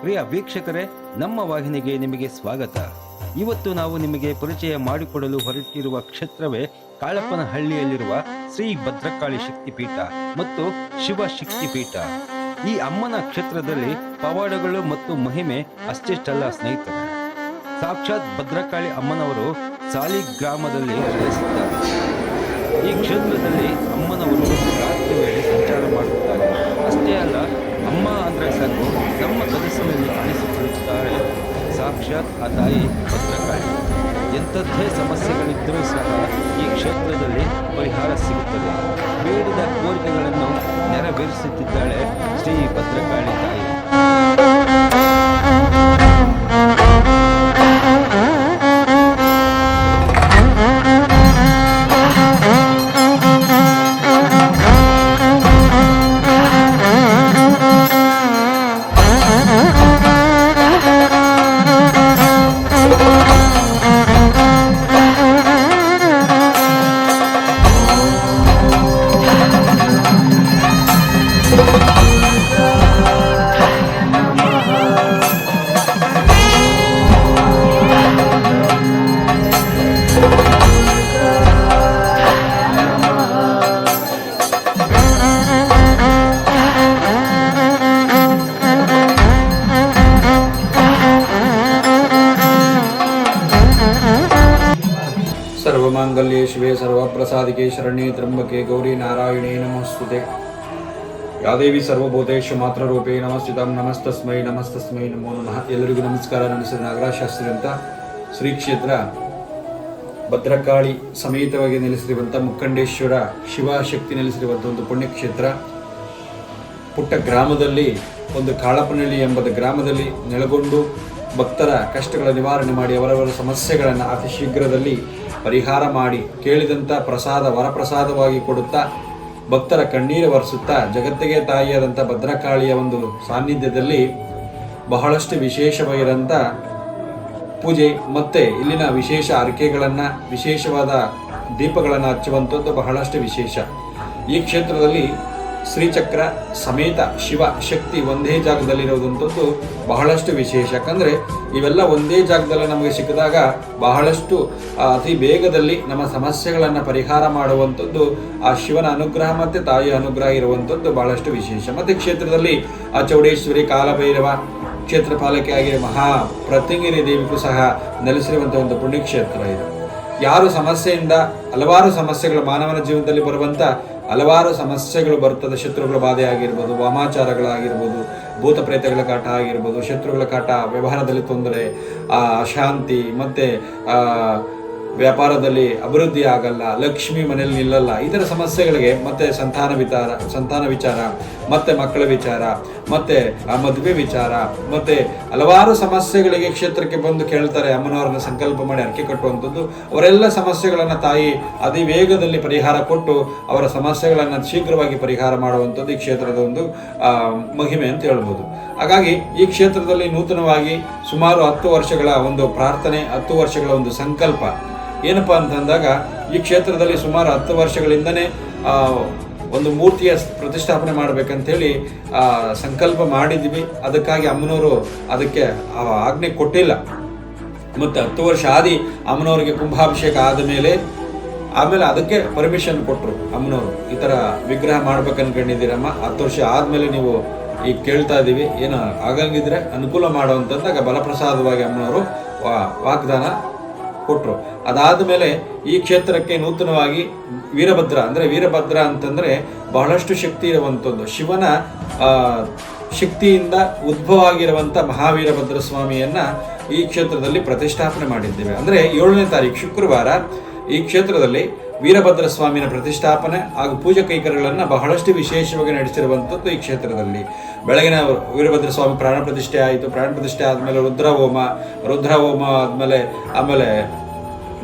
ಪ್ರಿಯ ವೀಕ್ಷಕರೇ, ನಮ್ಮ ವಾಹಿನಿಗೆ ನಿಮಗೆ ಸ್ವಾಗತ. ಇವತ್ತು ನಾವು ನಿಮಗೆ ಪರಿಚಯ ಮಾಡಿಕೊಡಲು ಹೊರಟಿರುವ ಕ್ಷೇತ್ರವೇ ಕಾಳಪ್ಪನಹಳ್ಳಿಯಲ್ಲಿರುವ ಶ್ರೀ ಭದ್ರಕಾಳಿ ಶಕ್ತಿಪೀಠ ಮತ್ತು ಶಿವ ಶಕ್ತಿಪೀಠ. ಈ ಅಮ್ಮನ ಕ್ಷೇತ್ರದಲ್ಲಿ ಪವಾಡಗಳು ಮತ್ತು ಮಹಿಮೆ ಅಷ್ಟಿಷ್ಟಲ್ಲ ಸ್ನೇಹಿತರೆ. ಸಾಕ್ಷಾತ್ ಭದ್ರಕಾಳಿ ಅಮ್ಮನವರು ಸಾಲಿ ಗ್ರಾಮದಲ್ಲಿ ನೆಲೆಸಿದ್ದಾರೆ. ಈ ಕ್ಷೇತ್ರದಲ್ಲಿ ಅಮ್ಮನವರು ರಾತ್ರಿ ವೇಳೆ ಸಂಚಾರ ಮಾಡುತ್ತಾರೆ. ಅಷ್ಟೇ ಅಲ್ಲ ಅಮ್ಮ ಅಂದರೆ ಸಾಕು ನಮ್ಮ ಕನಸಿನಲ್ಲಿ ಕಾಣಿಸಿಕೊಳ್ಳುತ್ತಾರೆ. ಸಾಕ್ಷಾತ್ ಆ ತಾಯಿ ಭದ್ರಕಾಳಿ ಎಂಥದ್ದೇ ಸಮಸ್ಯೆಗಳಿದ್ದರೂ ಸಹ ಈ ಕ್ಷೇತ್ರದಲ್ಲಿ ಪರಿಹಾರ ಸಿಗುತ್ತದೆ. ಬೇಡದ ಕೋರಿಕೆಗಳನ್ನು ನೆರವೇರಿಸುತ್ತಿದ್ದಾಳೆ ಶ್ರೀ ಭದ್ರಕಾಳಿ ತಾಯಿ. ಸರ್ವಮಾಂಗಲ್ಯೆ ಶಿವೆ ಸರ್ವಪ್ರಸಾದಿಕೆ ಶರಣ್ಯ ತ್ರಂಬಕೆ ಗೌರಿ ನಾರಾಯಣೇ ನಮಸ್ತುತೆ ಯಾದೇವಿ ಸರ್ವಭೂತೇಶು ಮಾತ್ರ ರೂಪೇ ನಮಸ್ತಿತಂ, ನಮಸ್ತಸ್ಮೈ ನಮಸ್ತಸ್ಮೈ ನಮೋ ನಮಃ. ಎಲ್ಲರಿಗೂ ನಮಸ್ಕಾರ ನನ್ನ ಹೆಸರು ನಾಗರಾಜ್ ಶಾಸ್ತ್ರಿ ಅಂತ ಶ್ರೀ ಕ್ಷೇತ್ರ ಭದ್ರಕಾಳಿ ಸಮೇತವಾಗಿ ನೆಲೆಸಿರುವಂಥ ಮುಖಂಡೇಶ್ವರ ಶಿವಶಕ್ತಿ ನೆಲೆಸಿರುವಂಥ ಒಂದು ಪುಣ್ಯಕ್ಷೇತ್ರ. ಪುಟ್ಟ ಗ್ರಾಮದಲ್ಲಿ, ಒಂದು ಕಾಳಪನಹಳ್ಳಿ ಎಂಬ ಗ್ರಾಮದಲ್ಲಿ ನೆಲೆಗೊಂಡು ಭಕ್ತರ ಕಷ್ಟಗಳ ನಿವಾರಣೆ ಮಾಡಿ ಅವರವರ ಸಮಸ್ಯೆಗಳನ್ನು ಅತಿ ಶೀಘ್ರದಲ್ಲಿ ಪರಿಹಾರ ಮಾಡಿ ಕೇಳಿದಂಥ ಪ್ರಸಾದ ವರಪ್ರಸಾದವಾಗಿ ಕೊಡುತ್ತಾ ಭಕ್ತರ ಕಣ್ಣೀರು ಒರೆಸುತ್ತಾ ಜಗತ್ತಿಗೆ ತಾಯಿಯಾದಂಥ ಭದ್ರಕಾಳಿಯ ಒಂದು ಸಾನ್ನಿಧ್ಯದಲ್ಲಿ ಬಹಳಷ್ಟು ವಿಶೇಷವಾಗಿರೋಂಥ ಪೂಜೆ ಮತ್ತು ಇಲ್ಲಿನ ವಿಶೇಷ ಅರಿಕೆಗಳನ್ನು, ವಿಶೇಷವಾದ ದೀಪಗಳನ್ನು ಹಚ್ಚುವಂಥದ್ದು ಬಹಳಷ್ಟು ವಿಶೇಷ. ಈ ಕ್ಷೇತ್ರದಲ್ಲಿ ಶ್ರೀಚಕ್ರ ಸಮೇತ ಶಿವ ಶಕ್ತಿ ಒಂದೇ ಜಾಗದಲ್ಲಿರೋದಂಥದ್ದು ಬಹಳಷ್ಟು ವಿಶೇಷ. ಯಾಕಂದರೆ ಇವೆಲ್ಲ ಒಂದೇ ಜಾಗದಲ್ಲಿ ನಮಗೆ ಸಿಕ್ಕಿದಾಗ ಬಹಳಷ್ಟು ಅತಿ ಬೇಗದಲ್ಲಿ ನಮ್ಮ ಸಮಸ್ಯೆಗಳನ್ನು ಪರಿಹಾರ ಮಾಡುವಂಥದ್ದು ಆ ಶಿವನ ಅನುಗ್ರಹ ಮತ್ತು ತಾಯಿಯ ಅನುಗ್ರಹ ಇರುವಂಥದ್ದು ಬಹಳಷ್ಟು ವಿಶೇಷ. ಮತ್ತು ಕ್ಷೇತ್ರದಲ್ಲಿ ಆ ಚೌಡೇಶ್ವರಿ, ಕಾಲಭೈರವ ಕ್ಷೇತ್ರ ಮಹಾ ಪ್ರತಿಂಗಿರಿ ದೇವಿಗೂ ಸಹ ನೆಲೆಸಿರುವಂಥ ಒಂದು ಪುಣ್ಯಕ್ಷೇತ್ರ ಇದು. ಯಾರು ಸಮಸ್ಯೆಯಿಂದ ಹಲವಾರು ಸಮಸ್ಯೆಗಳು ಮಾನವನ ಜೀವನದಲ್ಲಿ ಬರುವಂಥ ಹಲವಾರು ಸಮಸ್ಯೆಗಳು ಬರ್ತದೆ. ಶತ್ರುಗಳ ಬಾಧೆ ಆಗಿರ್ಬೋದು, ವಾಮಾಚಾರಗಳಾಗಿರ್ಬೋದು, ಭೂತ ಪ್ರೇತಗಳ ಕಾಟ ಆಗಿರ್ಬೋದು, ಶತ್ರುಗಳ ಕಾಟ, ವ್ಯವಹಾರದಲ್ಲಿ ತೊಂದರೆ ಅಶಾಂತಿ ಮತ್ತು ವ್ಯಾಪಾರದಲ್ಲಿ ಅಭಿವೃದ್ಧಿ ಆಗಲ್ಲ, ಲಕ್ಷ್ಮಿ ಮನೆಯಲ್ಲಿ ನಿಲ್ಲಲ್ಲ ಇತರ ಸಮಸ್ಯೆಗಳಿಗೆ ಮತ್ತೆ ಸಂತಾನ ವಿಚಾರ ಸಂತಾನ ವಿಚಾರ, ಮತ್ತೆ ಮಕ್ಕಳ ವಿಚಾರ, ಮತ್ತೆ ಮದುವೆ ವಿಚಾರ, ಮತ್ತೆ ಹಲವಾರು ಸಮಸ್ಯೆಗಳಿಗೆ ಕ್ಷೇತ್ರಕ್ಕೆ ಬಂದು ಕೇಳ್ತಾರೆ ಅಮ್ಮನವರನ್ನ ಸಂಕಲ್ಪ ಮಾಡಿ ಅರ್ಕೆ ಕಟ್ಟುವಂಥದ್ದು. ಅವರೆಲ್ಲ ಸಮಸ್ಯೆಗಳನ್ನು ತಾಯಿ ಅತಿ ವೇಗದಲ್ಲಿ ಪರಿಹಾರ ಕೊಟ್ಟು ಅವರ ಸಮಸ್ಯೆಗಳನ್ನು ಶೀಘ್ರವಾಗಿ ಪರಿಹಾರ ಮಾಡುವಂಥದ್ದು ಈ ಕ್ಷೇತ್ರದ ಒಂದು ಮಹಿಮೆ ಅಂತ ಹೇಳ್ಬೋದು. ಹಾಗಾಗಿ ಈ ಕ್ಷೇತ್ರದಲ್ಲಿ ನೂತನವಾಗಿ ಸುಮಾರು ಹತ್ತು ವರ್ಷಗಳ ಒಂದು ಪ್ರಾರ್ಥನೆ, ಹತ್ತು ವರ್ಷಗಳ ಒಂದು ಸಂಕಲ್ಪ ಏನಪ್ಪಾ ಅಂತಂದಾಗ ಈ ಕ್ಷೇತ್ರದಲ್ಲಿ ಸುಮಾರು ಹತ್ತು ವರ್ಷಗಳಿಂದನೇ ಒಂದು ಮೂರ್ತಿಯ ಪ್ರತಿಷ್ಠಾಪನೆ ಮಾಡಬೇಕಂತೇಳಿ ಸಂಕಲ್ಪ ಮಾಡಿದ್ವಿ. ಅದಕ್ಕಾಗಿ ಅಮ್ಮನವರು ಅದಕ್ಕೆ ಆಜ್ಞೆ ಕೊಟ್ಟಿಲ್ಲ. ಮತ್ತು ಹತ್ತು ವರ್ಷ ಆದಿ ಅಮ್ಮನವರಿಗೆ ಕುಂಭಾಭಿಷೇಕ ಆದ ಮೇಲೆ, ಆಮೇಲೆ ಅದಕ್ಕೆ ಪರ್ಮಿಷನ್ ಕೊಟ್ಟರು ಅಮ್ಮನವರು. ಈ ಥರ ವಿಗ್ರಹ ಮಾಡ್ಬೇಕು ಅನ್ಕೊಂಡಿದ್ದೀರಮ್ಮ ಹತ್ತು ವರ್ಷ ಆದಮೇಲೆ ನೀವು ಈಗ ಕೇಳ್ತಾ ಇದ್ದೀವಿ. ಏನು ಆಗಂಗಿದ್ರೆ ಅನುಕೂಲ ಮಾಡುವಂಥದ್ದಾಗ ಬಲಪ್ರಸಾದವಾಗಿ ಅಮ್ಮನವರು ವಾಗ್ದಾನ ಕೊಟ್ಟರು ಅದಾದ ಮೇಲೆ ಈ ಕ್ಷೇತ್ರಕ್ಕೆ ನೂತನವಾಗಿ ವೀರಭದ್ರ, ಅಂದರೆ ವೀರಭದ್ರ ಅಂತಂದರೆ ಬಹಳಷ್ಟು ಶಕ್ತಿ ಇರುವಂಥದ್ದು ಶಿವನ ಶಕ್ತಿಯಿಂದ ಉದ್ಭವ ಆಗಿರುವಂಥ ಮಹಾವೀರಭದ್ರ ಸ್ವಾಮಿಯನ್ನು ಈ ಕ್ಷೇತ್ರದಲ್ಲಿ ಪ್ರತಿಷ್ಠಾಪನೆ ಮಾಡಿದ್ದೇವೆ. ಅಂದರೆ ಏಳನೇ ತಾರೀಕು ಶುಕ್ರವಾರ ಈ ಕ್ಷೇತ್ರದಲ್ಲಿ ವೀರಭದ್ರ ಸ್ವಾಮಿನ ಪ್ರತಿಷ್ಠಾಪನೆ ಹಾಗೂ ಪೂಜಾ ಕೈಕರ್ಯಗಳನ್ನು ಬಹಳಷ್ಟು ವಿಶೇಷವಾಗಿ ನಡೆಸಿರುವಂಥದ್ದು ಈ ಕ್ಷೇತ್ರದಲ್ಲಿ. ಬೆಳಗಿನ ವೀರಭದ್ರ ಸ್ವಾಮಿ ಪ್ರಾಣ ಪ್ರತಿಷ್ಠೆ ಆಯಿತು. ಪ್ರಾಣ ಪ್ರತಿಷ್ಠೆ ಆದಮೇಲೆ ರುದ್ರ ಹೋಮ ರುದ್ರ ಹೋಮ ಆದಮೇಲೆ, ಆಮೇಲೆ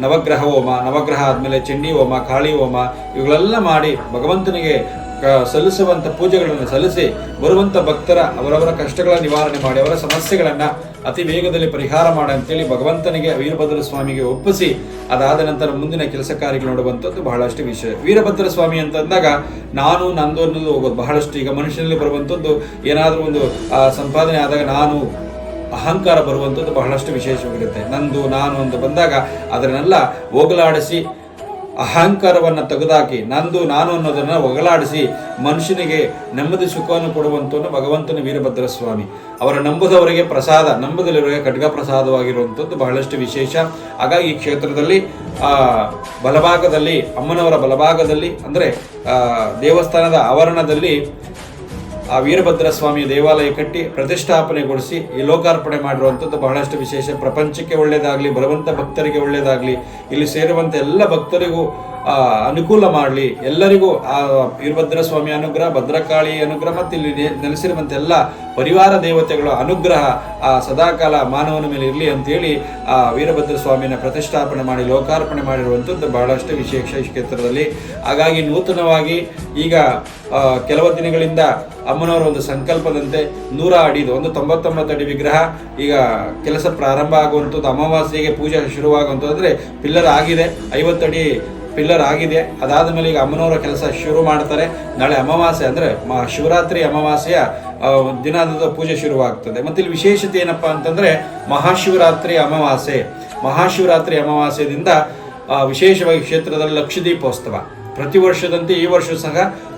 ನವಗ್ರಹ ಹೋಮ ನವಗ್ರಹ ಆದಮೇಲೆ ಚಂಡಿ ಹೋಮ ಕಾಳಿ ಹೋಮ ಇವುಗಳೆಲ್ಲ ಮಾಡಿ ಭಗವಂತನಿಗೆ ಕ- ಸಲ್ಲಿಸುವಂತ ಪೂಜೆಗಳನ್ನು ಸಲ್ಲಿಸಿ, ಬರುವಂತ ಭಕ್ತರ ಅವರವರ ಕಷ್ಟಗಳ ನಿವಾರಣೆ ಮಾಡಿ, ಅವರ ಸಮಸ್ಯೆಗಳನ್ನ ಅತಿ ವೇಗದಲ್ಲಿ ಪರಿಹಾರ ಮಾಡ ಅಂತೇಳಿ ಭಗವಂತನಿಗೆ ವೀರಭದ್ರ ಸ್ವಾಮಿಗೆ ಒಪ್ಪಿಸಿ, ಅದಾದ ನಂತರ ಮುಂದಿನ ಕೆಲಸ ಕಾರ್ಯಗಳು ನೋಡುವಂಥದ್ದು ಬಹಳಷ್ಟು ವಿಷಯ ವೀರಭದ್ರ ಸ್ವಾಮಿ ಅಂತಂದಾಗ ನಾನು ನಂದು ಅನ್ನೋದು ಹೋಗೋದು ಬಹಳಷ್ಟು. ಈಗ ಮನುಷ್ಯನಲ್ಲಿ ಬರುವಂಥದ್ದು ಏನಾದರೂ ಒಂದು ಸಂಪಾದನೆ ಆದಾಗ ನಾನು ಅಹಂಕಾರ ಬರುವಂಥದ್ದು ಬಹಳಷ್ಟು ವಿಶೇಷವಾಗಿರುತ್ತೆ. ನಂದು, ನಾನು ಅಂತ ಬಂದಾಗ ಅದನ್ನೆಲ್ಲ ಹೋಗಲಾಡಿಸಿ ಅಹಂಕಾರವನ್ನು ತೆಗೆದುಹಾಕಿ ನಂದು, ನಾನು ಅನ್ನೋದನ್ನು ಒಗಲಾಡಿಸಿ ಮನುಷ್ಯನಿಗೆ ನೆಮ್ಮದಿ ಸುಖವನ್ನು ಕೊಡುವಂಥವನು ಭಗವಂತನ ವೀರಭದ್ರ ಸ್ವಾಮಿ ಅವರ ನಂಬುದವರಿಗೆ ಪ್ರಸಾದ, ನಂಬುದಲ್ಲಿರುವವರಿಗೆ ಖಡ್ಗ ಪ್ರಸಾದವಾಗಿರುವಂಥದ್ದು ಬಹಳಷ್ಟು ವಿಶೇಷ. ಹಾಗಾಗಿ ಈ ಕ್ಷೇತ್ರದಲ್ಲಿ ಬಲಭಾಗದಲ್ಲಿ, ಅಮ್ಮನವರ ಬಲಭಾಗದಲ್ಲಿ, ಅಂದರೆ ದೇವಸ್ಥಾನದ ಆವರಣದಲ್ಲಿ ಆ ವೀರಭದ್ರ ಸ್ವಾಮಿಯ ದೇವಾಲಯ ಕಟ್ಟಿ ಪ್ರತಿಷ್ಠಾಪನೆಗೊಳಿಸಿ ಈ ಲೋಕಾರ್ಪಣೆ ಮಾಡಿರುವಂಥದ್ದು ಬಹಳಷ್ಟು ವಿಶೇಷ. ಪ್ರಪಂಚಕ್ಕೆ ಒಳ್ಳೆಯದಾಗಲಿ ಬರುವಂಥ ಭಕ್ತರಿಗೆ ಒಳ್ಳೆಯದಾಗಲಿ ಇಲ್ಲಿ ಸೇರುವಂಥ ಎಲ್ಲ ಭಕ್ತರಿಗೂ ಅನುಕೂಲ ಮಾಡಲಿ. ಎಲ್ಲರಿಗೂ ಆ ವೀರಭದ್ರ ಸ್ವಾಮಿ ಅನುಗ್ರಹ, ಭದ್ರಕಾಳಿ ಅನುಗ್ರಹ ಮತ್ತು ಇಲ್ಲಿ ನೆಲೆಸಿರುವಂಥ ಎಲ್ಲ ಪರಿವಾರ ದೇವತೆಗಳ ಅನುಗ್ರಹ, ಆ ಸದಾಕಾಲ ಮಾನವನ ಮೇಲೆ ಇರಲಿ ಅಂತೇಳಿ, ಆ ವೀರಭದ್ರ ಸ್ವಾಮಿನ ಪ್ರತಿಷ್ಠಾಪನೆ ಮಾಡಿ, ಲೋಕಾರ್ಪಣೆ ಮಾಡಿರುವಂಥದ್ದು ಬಹಳಷ್ಟು ವಿಶೇಷ ಕ್ಷೇತ್ರದಲ್ಲಿ. ಹಾಗಾಗಿ ನೂತನವಾಗಿ ಈಗ ಕೆಲವು ದಿನಗಳಿಂದ ಅಮ್ಮನವರ ಒಂದು ಸಂಕಲ್ಪದಂತೆ ನೂರ ಅಡಿದು ಒಂದು ತೊಂಬತ್ತೊಂಬತ್ತು ಅಡಿ ವಿಗ್ರಹ ಈಗ ಕೆಲಸ ಪ್ರಾರಂಭ ಆಗುವಂಥದ್ದು, ಅಮಾವಾಸ್ಯೆಗೆ ಪೂಜೆ ಶುರುವಾಗುವಂಥದ್ದು ಅಂದರೆ ಪಿಲ್ಲರ್ ಆಗಿದೆ. ಐವತ್ತಡಿ ಪಿಲ್ಲರ್ ಆಗಿದೆ. ಅದಾದ ಮೇಲೆ ಈಗ ಅಮ್ಮನವರ ಕೆಲಸ ಶುರು ಮಾಡ್ತಾರೆ. ನಾಳೆ ಅಮಾವಾಸ್ಯೆ ಅಂದರೆ ಮಾ ಶಿವರಾತ್ರಿ ಅಮಾವಾಸ್ಯೆಯ ದಿನದ ಪೂಜೆ ಶುರುವಾಗ್ತದೆ. ಮತ್ತು ಇಲ್ಲಿ ವಿಶೇಷತೆ ಏನಪ್ಪ ಅಂತಂದರೆ ಮಹಾಶಿವರಾತ್ರಿ ಅಮಾವಾಸ್ಯೆ. ಮಹಾಶಿವರಾತ್ರಿ ಅಮಾವಾಸ್ಯದಿಂದ ವಿಶೇಷವಾಗಿ ಕ್ಷೇತ್ರದಲ್ಲಿ ಲಕ್ಷದೀಪೋತ್ಸವ. ಪ್ರತಿ ವರ್ಷದಂತೆ ಈ ವರ್ಷ ಸಹ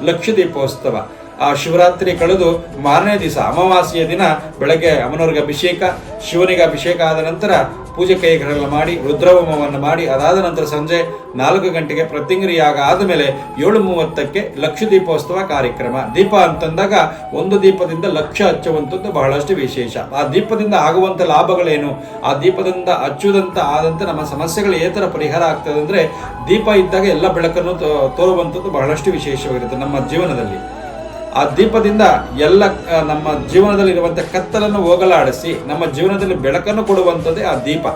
ಲಕ್ಷದೀಪೋತ್ಸವ. ಆ ಶಿವರಾತ್ರಿ ಕಳೆದು ಮಾರನೇ ದಿವಸ ಅಮಾವಾಸ್ಯೆಯ ದಿನ ಬೆಳಗ್ಗೆ ಅಮ್ಮನವ್ರಿಗೆ ಅಭಿಷೇಕ, ಶಿವನಿಗೆ ಅಭಿಷೇಕ ಆದ ನಂತರ ಪೂಜೆ ಕೈಗಳೆಲ್ಲ ಮಾಡಿ, ರುದ್ರಹೋಮವನ್ನು ಮಾಡಿ, ಅದಾದ ನಂತರ ಸಂಜೆ ನಾಲ್ಕು ಗಂಟೆಗೆ ಪ್ರತಿಂಗ್ರಿಯಾಗ ಆದಮೇಲೆ ಏಳು ಮೂವತ್ತಕ್ಕೆ ಲಕ್ಷ ದೀಪೋತ್ಸವ ಕಾರ್ಯಕ್ರಮ. ದೀಪ ಅಂತಂದಾಗ ಒಂದು ದೀಪದಿಂದ ಲಕ್ಷ ಹಚ್ಚುವಂಥದ್ದು ಬಹಳಷ್ಟು ವಿಶೇಷ. ಆ ದೀಪದಿಂದ ಆಗುವಂಥ ಲಾಭಗಳೇನು? ಆ ದೀಪದಿಂದ ಹಚ್ಚುವುದಂಥ ಆದಂಥ ನಮ್ಮ ಸಮಸ್ಯೆಗಳು ಏತರ ಪರಿಹಾರ ಆಗ್ತದೆ ಅಂದರೆ ದೀಪ ಇದ್ದಾಗ ಎಲ್ಲ ಬೆಳಕನ್ನು ತೋರುವಂಥದ್ದು ಬಹಳಷ್ಟು ವಿಶೇಷವಾಗಿರುತ್ತೆ ನಮ್ಮ ಜೀವನದಲ್ಲಿ. ಆ ದೀಪದಿಂದ ಎಲ್ಲ ನಮ್ಮ ಜೀವನದಲ್ಲಿ ಜೀವನದಲ್ಲಿರುವಂಥ ಕತ್ತಲನ್ನು ಹೋಗಲಾಡಿಸಿ, ನಮ್ಮ ಜೀವನದಲ್ಲಿ ಬೆಳಕನ್ನು ಕೊಡುವಂಥದ್ದೇ ಆ ದೀಪ.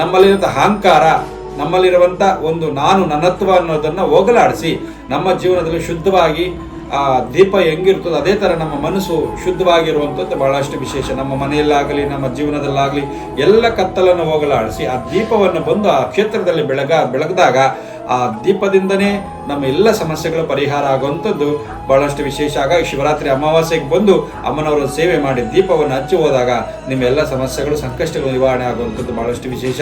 ನಮ್ಮಲ್ಲಿರುವಂಥ ಅಹಂಕಾರ, ನಮ್ಮಲ್ಲಿರುವಂಥ ಒಂದು ನಾನು ನನ್ನತ್ವ ಅನ್ನೋದನ್ನು ಹೋಗಲಾಡಿಸಿ, ನಮ್ಮ ಜೀವನದಲ್ಲಿ ಶುದ್ಧವಾಗಿ ಆ ದೀಪ ಹೆಂಗಿರ್ತದೋ ಅದೇ ಥರ ನಮ್ಮ ಮನಸ್ಸು ಶುದ್ಧವಾಗಿರುವಂಥದ್ದು ಬಹಳಷ್ಟು ವಿಶೇಷ. ನಮ್ಮ ಮನೆಯಲ್ಲಾಗಲಿ, ನಮ್ಮ ಜೀವನದಲ್ಲಾಗಲಿ ಎಲ್ಲ ಕತ್ತಲನ್ನು ಹೋಗಲಾಡಿಸಿ, ಆ ದೀಪವನ್ನು ಬಂದು ಆ ಕ್ಷೇತ್ರದಲ್ಲಿ ಬೆಳಗ, ಬೆಳಗಿದಾಗ ಆ ದೀಪದಿಂದನೇ ನಮ್ಮ ಎಲ್ಲ ಸಮಸ್ಯೆಗಳು ಪರಿಹಾರ ಆಗುವಂಥದ್ದು. ಬಹಳಷ್ಟು ವಿಶೇಷ. ಹಾಗಾಗಿ ಶಿವರಾತ್ರಿ ಅಮಾವಾಸ್ಯೆಗೆ ಬಂದು ಅಮ್ಮನವರ ಸೇವೆ ಮಾಡಿ ದೀಪವನ್ನು ಹಚ್ಚಿ ಹೋದಾಗ ನಿಮ್ಮ ಎಲ್ಲ ಸಮಸ್ಯೆಗಳು, ಸಂಕಷ್ಟಗಳು ನಿವಾರಣೆ ಆಗುವಂಥದ್ದು ಬಹಳಷ್ಟು ವಿಶೇಷ.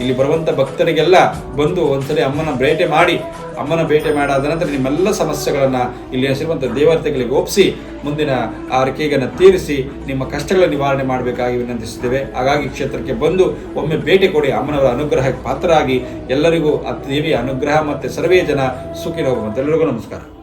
ಇಲ್ಲಿ ಬರುವಂಥ ಭಕ್ತರಿಗೆಲ್ಲ ಬಂದು ಒಂದ್ಸರಿ ಅಮ್ಮನ ಭೇಟೆ ಮಾಡಿ, ಅಮ್ಮನ ಭೇಟೆ ಮಾಡಾದ ನಂತರ ನಿಮ್ಮೆಲ್ಲ ಸಮಸ್ಯೆಗಳನ್ನು ಇಲ್ಲಿ ಹಸಿರುವಂಥ ದೇವತೆಗಳಿಗೆ ಒಪ್ಪಿಸಿ, ಮುಂದಿನ ಆರೈಕೆಯನ್ನು ತೀರಿಸಿ, ನಿಮ್ಮ ಕಷ್ಟಗಳ ನಿವಾರಣೆ ಮಾಡಬೇಕಾಗಿ ವಿನಂತಿಸುತ್ತೇವೆ. ಹಾಗಾಗಿ ಕ್ಷೇತ್ರಕ್ಕೆ ಬಂದು ಒಮ್ಮೆ ಭೇಟಿ ಕೊಡಿ ಅಮ್ಮನವರ ಅನುಗ್ರಹಕ್ಕೆ ಪಾತ್ರರಾಗಿ. ಎಲ್ಲರಿಗೂ ಆ ದೇವಿಯ ಅನುಗ್ರಹ ಮತ್ತು ಸರ್ವೇ ಜನ ಸುಖಿ ಹೋಗುವಂತ ಎಲ್ಲರಿಗೂ ನಮಸ್ಕಾರ.